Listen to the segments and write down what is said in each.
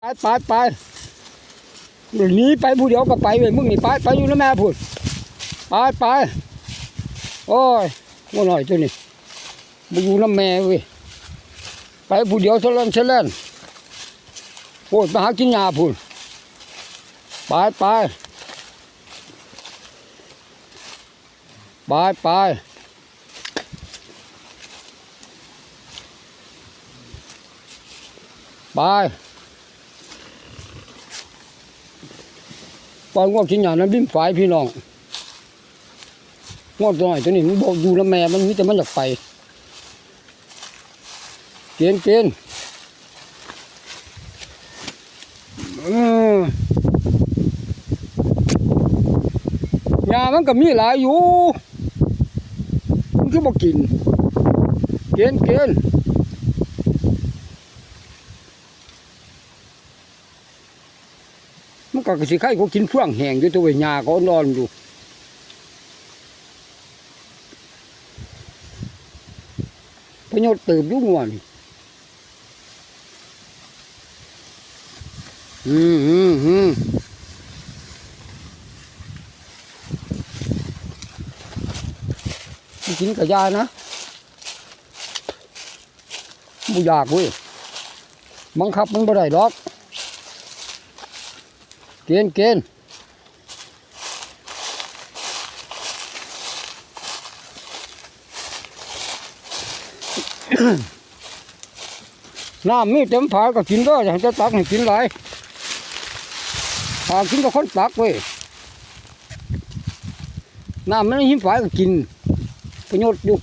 ไปไปไปหนีไปผู้เดียวก็ไปเว้ยมึงนี่ไปไปอยู่นะแม่พูดไปไปโอ้ยว่าหน่อยตัวนี้มึงอยู่นะแม่เว้ยไปผู้เดียวเสล่นเสล่นโอ้ยมาหากินยาพูดไปไปไปไปไป ล่อยงวดชิ้นใหญ่นั้นบิ้มฝ่ายพี่น้องงวดตัวไหนตัวนี้มันบอกอยู่แล้วแม่มันมีแต่มันอยากไปเกณฑ์เกณฑ์ยามันก็มีหลายอยู่มันคือบอกกิน เกณฑ์เกณฑ์ มันก็สิไข่ก็กินเฟื่องแห้งอยู่ตัวเวยาก็นอนอยู่ประโยชน์เติบยุ่งวันอืมอืมอืมกินกระยานะบุอยากเว้ยบังคับมันบ่ได้ดอก กณฑ์เกณฑ์น้ำมีเต็มฝาก็กินได้อยากจะตักให้กินหลายหากินก็คนตักเว้ยน้ำมันหิมฝาก็กินประโยชน์อยู่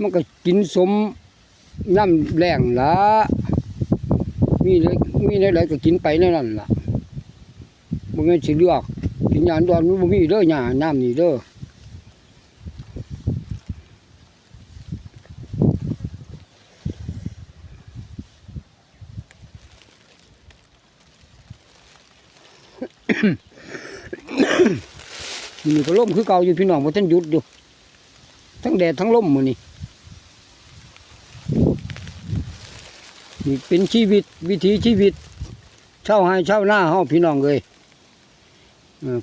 มันก็กินสมน้ำแรงละมีเลยมีอะไรก็กินไปนนั่นล่ะบ่แม่นสิเลือกกินยานดอนมันบ่มีเด้อยาน้ำนี่เด้อนี่ก็ล่มคือเก่าอยู่พี่น้องบ่ทันหยุดอยู่ทั้งแดดทั้งลมมือนี่ นี่เป็นชีวิตวิถีชีวิต เช่าให้เช่าหน้าเฮาพี่น้องเลย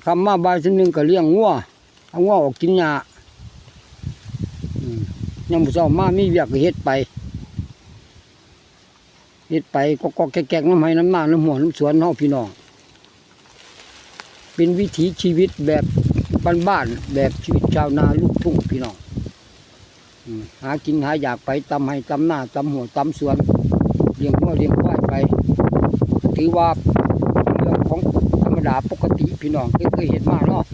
คำมาบายสิ่งหนึ่งก็เลี้ยงงัวเอางัวออกกินหญ้ามยังบ่เช้ามามีเวียกก็เฮ็ดไปเฮ็ดไปก็ก็แกกๆน้ำให้น้ำหน้าน้ำหัวน้ำสวนเฮาพี่น้อง เป็นวิถีชีวิตแบบบ้านๆแบบชีวิตชาวนาลูกทุ่งพี่น้อง หากินหาอยากไปตำให้ตำหน้าตำหัวตำสวนเลี้ยงวัวเลี้ยงควายไป ถือว่าเรื่องของธรรมดาปกติพี่น้องเคยเคยเห็นมาเนาะ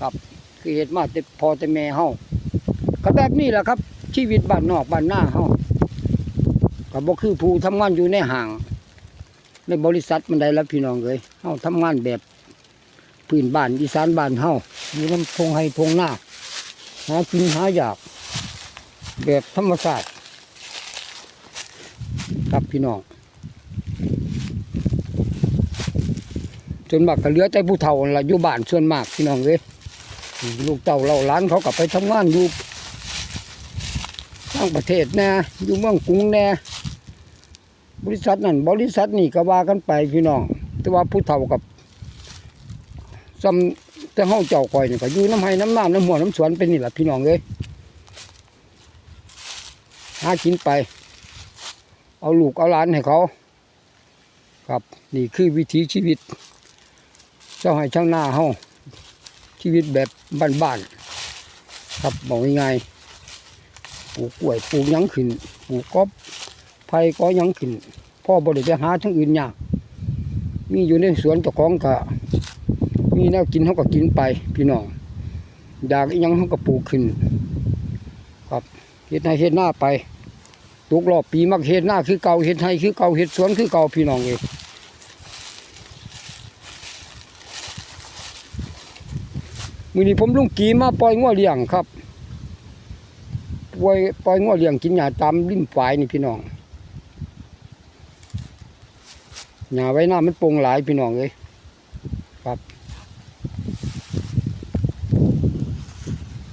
ครับเคยเห็นมาแต่พอแต่แม่เฮาก็แบบนี้แหละครับ ชีวิตบ้านนอกบ้านหน้าเฮาก็บ่คือผู้ทำงานอยู่ในห้าง ในบริษัทมันใดแล้วพี่น้องเลยเฮาทำงานแบบพื้นบ้านอีสานบ้านเฮาอยู่น้ำทงให้ทงหน้าหากินหาอยาก แบบธรรมชาติครับพี่น้องส่วนมากก็เหลือแต่ผู้เฒ่าละอยู่บ้านส่วนมากพี่น้องเลยลูกเต่าเราล้านเขากลับไปทำงานอยู่ต่างประเทศแน่อยู่เมืองกรุงแน่บริษัทนั่นบริษัทนี่ก็ว่ากันไปพี่น้อง แต่ว่าผู้เฒ่ากับซ้ำแต่ห้องเจ้าก่อยนี่ก็อยู่น้ำให้น้ำน้ำน้ำหัวน้ำสวนเป็นนี่แหละพี่น้องเลย หากินไป เอาลูกเอาหลานให้เขา ครับนี่คือวิถีชีวิต เจ้าให้ช่างหน้าเฮาชีวิตแบบบ้านๆครับบอกง่ายๆปลูกกล้วยปลูกยังขึ้นปลูกกอบไผ่ก็ยังขึ้นพ่อบริไปหาทั้งอื่นยากมีอยู่ในสวนเจ้าของก็มีแนวกินเขาก็กินไป พี่น้องอยากยังเขาก็ปลูกขึ้น ครับเฮ็ดให้เฮ็ดหน้าไป ตกรอบปีมักเห็ดหน้าคือเก่าเห็ดไทยคือเก่าเห็ดสวนคือเก่าพี่น้องเองมือนี้ผมลุงกีมาปล่อยง้อเลี้ยงครับปล่อยปล่อยง้อเลี้ยงกินหญ้าตามริมฝายนี่พี่น้องหญ้าไว้หน้ามันโปร่งหลายพี่น้องเลยครับ